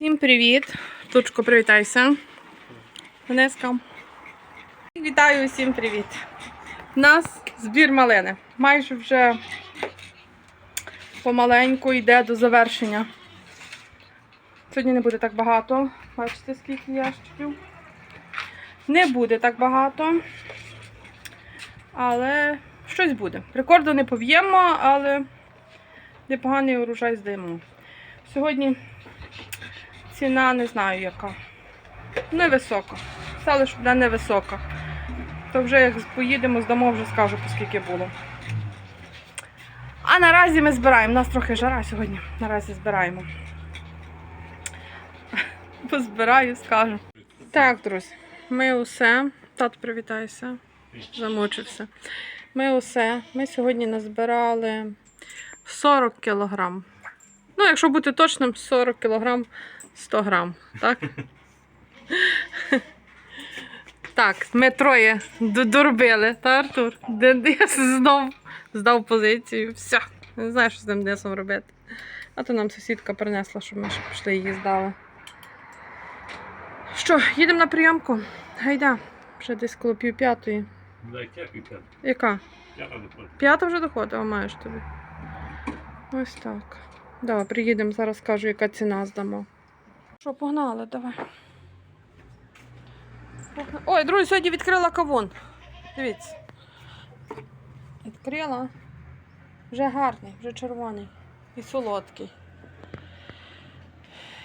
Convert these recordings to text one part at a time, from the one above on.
Всім привіт! Тучко, привітайся. Ванеска. Вітаю усім привіт. У нас збір малини. Майже вже помаленьку йде до завершення. Сьогодні не буде так багато. Бачите, скільки ящиків. Не буде так багато. Але щось буде. Рекорду не пов'ємо, але непоганий урожай здаємо. Сьогодні ціна не знаю яка. Невисока. Стало, що буде невисока. То вже як поїдемо, здамо, вже скажу, по скільки було. А наразі ми збираємо. У нас трохи жара сьогодні. Наразі збираємо. Позбираю, скажу. Так, друзі, ми усе. Тато, привітайся. Замучився. Ми усе. Ми сьогодні назбирали 40 кілограм. Ну, якщо бути точним, 40 кілограм 100 грам, так? Так, ми троє доробили, та Артур? Денис знов здав позицію. Все. Не знаю, що з ним Денисом робити. А то нам сусідка принесла, щоб ми ще пішли її здали. Що, їдемо на прийомку? Гайда. Вже десь коло пів п'ятої. Да. Яка? П'ята доходить. П'ята вже доходить, а маєш тобі. Ось так. Давай, приїдемо, зараз скажу, яка ціна здамо. Що, погнали, давай. Погна- Ой, друзі, сьогодні відкрила кавун. Дивіться. Відкрила. Вже гарний, вже червоний і солодкий.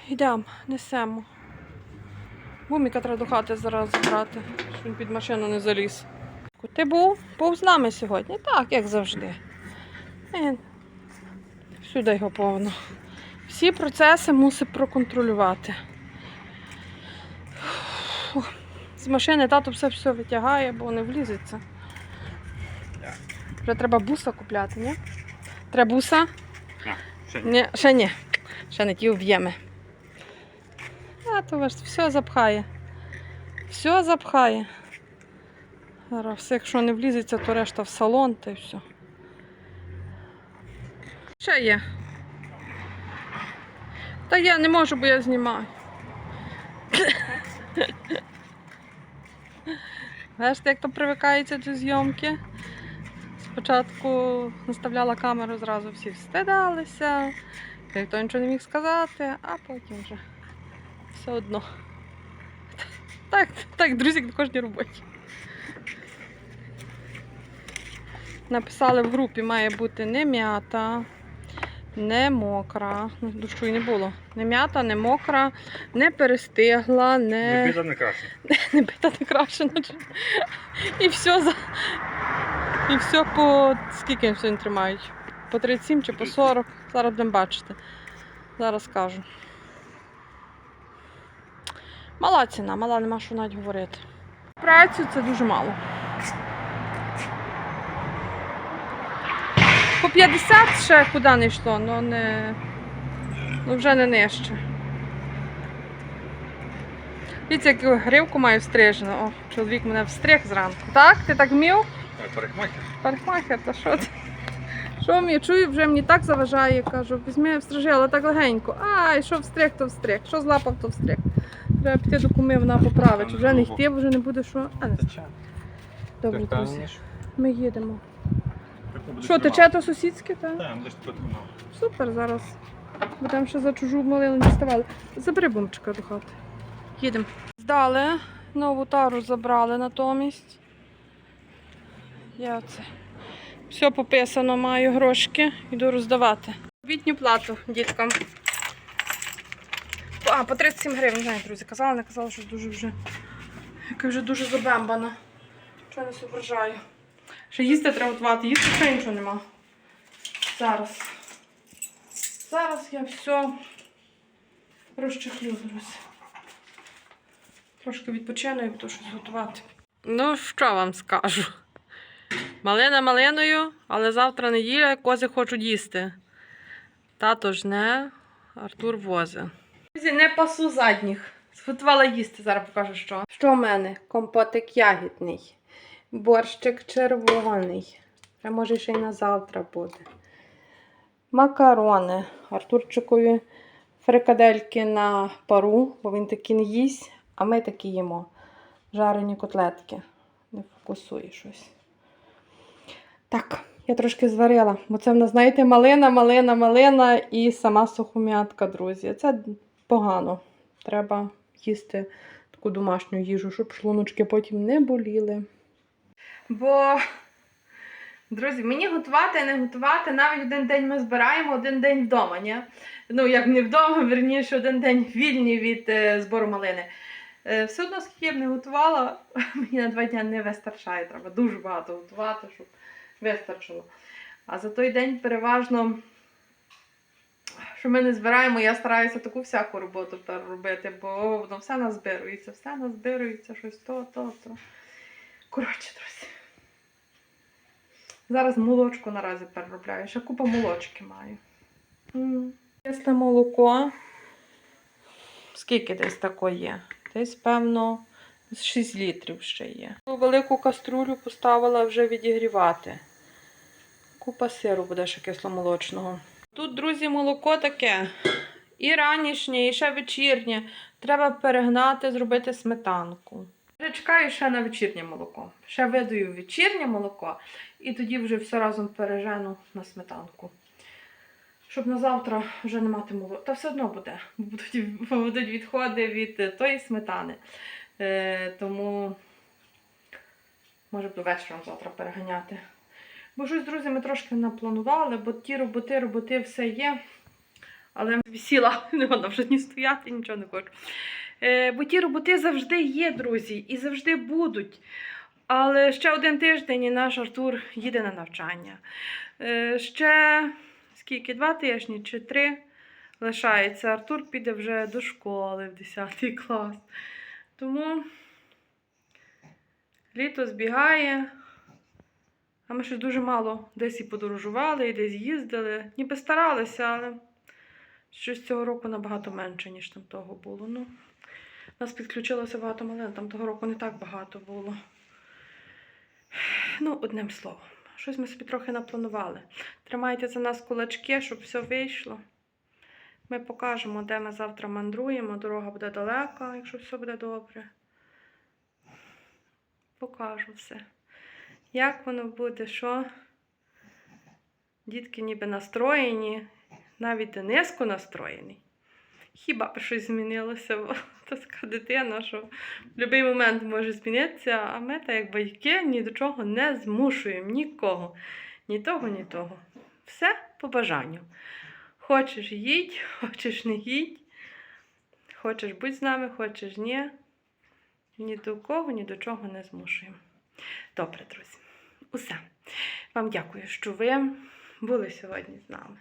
Йдемо, несемо. Буміка треба до хати зараз забрати, щоб він під машину не заліз. Ти був? Був з нами сьогодні? Так, як завжди. Е, Всюди його повно. Всі процеси мусить проконтролювати. Фух. З машини тато все все витягає, бо не влізеться. Вже треба буса купляти, ні? Треба буса? Ще Ні, ще ні. Ще не ті об'єми. А то все запхає. Все запхає. Зараз якщо не влізеться, то решта в салон та й все. Ще є. Та я не можу, бо я знімаю. Бачите, як то привикається до зйомки. Спочатку наставляла камеру, зразу всі встидалися, ніхто нічого не міг сказати, а потім вже все одно. Так, так, друзі, на кожній роботі. Написали в групі, має бути не м'ята, не мокра. Ну, Дощу й не було. Не м'ята, не мокра, не перестигла, Не не, біда не краще. не бита, не крашена. І все за. І все по скільки сьогодні тримають? По 37 чи по 40. Зараз будемо бачити. Зараз скажу. Мала ціна, мала нема що навіть говорити. Працю це дуже мало. 50 ще куди не йшло, ну не. Ну вже не нижче. Дивіться, яку гривку маю стрижену. О, чоловік мене встриг зранку. Так? Ти так вмів? Парикмахер. Парикмахер, та що ти? Що мені чую, вже мені так заважає, кажу, візьми встрижи, але так легенько. Ай, що встриг, то встриг. Що злапав, то встриг. Треба піти до куми, вона поправить. Вже не йти, вже не буде що. А, не. Добре, друзі. Ми їдемо. Що, тече то сусідське, так? Так, десь тут канал. Супер, зараз. Будемо ще за чужу малину діставали. Забери бомчика до хати. Їдемо. Здали, нову тару забрали натомість. Я це. Все пописано, маю грошки, йду роздавати. Обідню плату діткам. А, по 37 гривень, знаю, друзі. Казала, не казала, що дуже вже. Яка вже дуже забембана. Чого не зображаю. Ще їсти треба готувати, їсти ще нічого нема. Зараз. Зараз я все розчехлю, друзі. Трошки відпочину і буду щось готувати. Ну, що вам скажу? Малина малиною, але завтра неділя, кози хочуть їсти. Тато ж не, Артур возе. Друзі, не пасу задніх. Зготувала їсти, зараз покажу що. Що в мене? Компотик ягідний, борщик червоний. А може ще й на завтра буде. Макарони. Артурчикові фрикадельки на пару, бо він такі не їсть, а ми такі їмо. Жарені котлетки. Не фокусує щось. Так, я трошки зварила, бо це в нас, знаєте, малина, малина, малина і сама сухом'ятка, друзі. Це погано. Треба їсти таку домашню їжу, щоб шлуночки потім не боліли. Бо, друзі, мені готувати, не готувати, навіть один день ми збираємо, один день вдома, ні? Ну, як не вдома, верніше, один день вільний від е, збору малини. Е, все одно, скільки я б не готувала, мені на два дні не вистачає. Треба дуже багато готувати, щоб вистачило. А за той день переважно, що ми не збираємо, я стараюся таку всяку роботу переробити, бо воно все назбирується, все назбирується, щось то, то, то. Коротше, друзі. Зараз молочко наразі переробляю. Ще купа молочки маю. Кисле молоко. Скільки десь тако є? Десь, певно, 6 літрів ще є. Велику каструлю поставила вже відігрівати. Купа сиру буде ще кисломолочного. Тут, друзі, молоко таке. І ранішнє, і ще вечірнє. Треба перегнати, зробити сметанку. Я чекаю ще на вечірнє молоко. Ще видаю вечірнє молоко, і тоді вже все разом пережену на сметанку. Щоб на завтра вже не мати молока. Та все одно буде. бо будуть відходи від е, тої сметани. Е, тому може до вечора завтра переганяти. Бо щось, друзі, ми трошки напланували, бо ті роботи, роботи все є. Але висіла, не вона вже ні стояти, нічого не хочу. Е, бо ті роботи завжди є, друзі, і завжди будуть. Але ще один тиждень і наш Артур їде на навчання. Е, ще скільки? Два тижні чи три лишається. Артур піде вже до школи в 10 клас. Тому літо збігає. А ми ще дуже мало десь і подорожували, і десь їздили. Ніби старалися, але щось цього року набагато менше, ніж там того було. Ну, нас підключилося багато малин, там того року не так багато було. Ну, одним словом, щось ми собі трохи напланували. Тримайте за нас кулачки, щоб все вийшло. Ми покажемо, де ми завтра мандруємо. Дорога буде далека, якщо все буде добре. Покажу все. Як воно буде, що? Дітки ніби настроєні, навіть Дениско настроєний. Хіба б щось змінилося, бо така дитина, що в будь-який момент може змінитися, а ми, так як батьки, ні до чого не змушуємо нікого. Ні того, ні того. Все по бажанню. Хочеш їдь, хочеш не їдь. Хочеш будь з нами, хочеш ні. Ні до кого, ні до чого не змушуємо. Добре, друзі. Усе. Вам дякую, що ви були сьогодні з нами.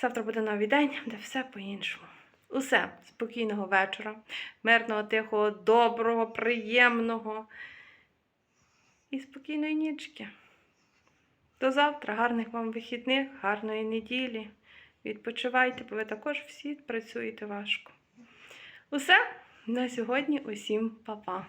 Завтра буде новий день, де все по-іншому. Усе, спокійного вечора, мирного, тихого, доброго, приємного і спокійної нічки. До завтра, гарних вам вихідних, гарної неділі. Відпочивайте, бо ви також всі працюєте важко. Усе на сьогодні. Усім па-па.